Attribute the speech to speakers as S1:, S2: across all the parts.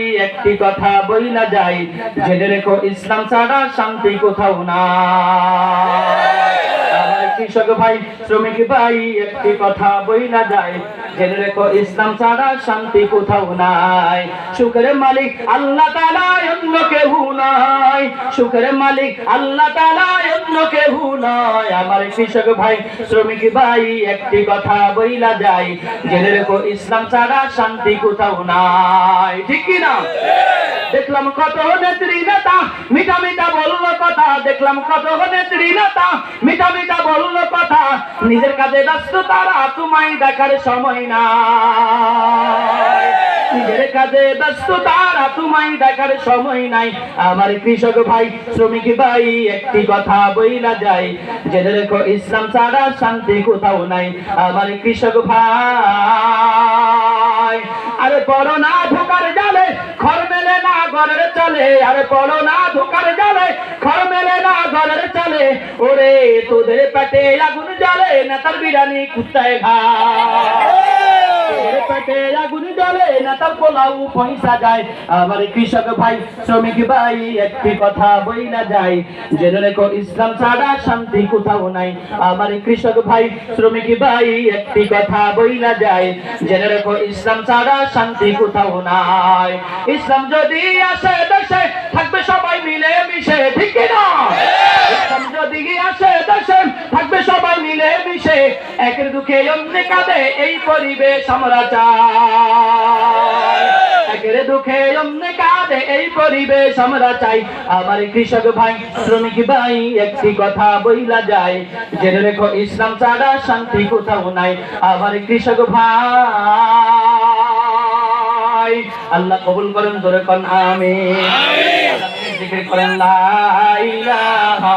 S1: একটি কথা বই না যাই, জেনে রেখো, ইসলাম ছাড়া শান্তি কোথাও না। কৃষক ভাই, শ্রমিক ভাই, একটি কথা বই না যায় জেনে রেখো, ইসলাম ছাড়া শান্তি কোথাও নাই। সুখের মালিক আল্লাহ তাআলা অন্য কেউ নয় সুখের মালিক আল্লাহ তাআলা আমার কৃষক ভাই, শ্রমিক ভাই, একটি কথা বইলা রেখো, ইসলাম ছাড়া শান্তি কোথাও নাই। ঠিক কি না? দেখলাম কত নেত্রী নেতা মিঠা মিঠা বলল কথা। দেখলাম কত নেত্রী নেতা মিঠা মিঠা বলল কথা। নিজের কাজে ব্যস্ত, তারা তোমায় দেখার সময় নাই। তারা আরে বড় না ঢোকার জালে মেলে না ঘরের চলে। আরে বড় না ঢোকার জালে মেলে না ঘরের চলে। ওরে তোদের পেটে আগুন জ্বলে, নেতার বিরানি কুত্তায় ঘা। পেটে আগুন জ্বলে নেতার পোলাও পয়সা যায়। আমার কৃষক ভাই, শ্রমিক ভাই, একটি কথা বই না যায় জেনে রেখো ইসলাম ছাড়া না থাকবে সবাই মিলে মিশে ঠিক না একের দুঃখে অন্য কাঁদে এই পরিবেশ আমরা চাই। একের দুঃখে অন্য কাঁদে এই পরিবেশ আমরা চাই। আমার কৃষক ভাই শ্রমিক ভাই একটি কথা বইলা যায়। জেনে রেখো ইসলাম ছাড়া শান্তি কোথাও নাই। আমার কৃষক ভাই আল্লাহ কবুল করেন ধরে কন আমি জিকির করেন লা ইলাহা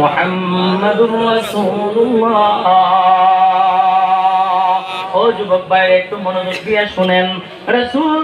S1: মোহাম্মদ ও যুবক ভাই একটু মনোযোগ দিয়ে শুনেন। রসুল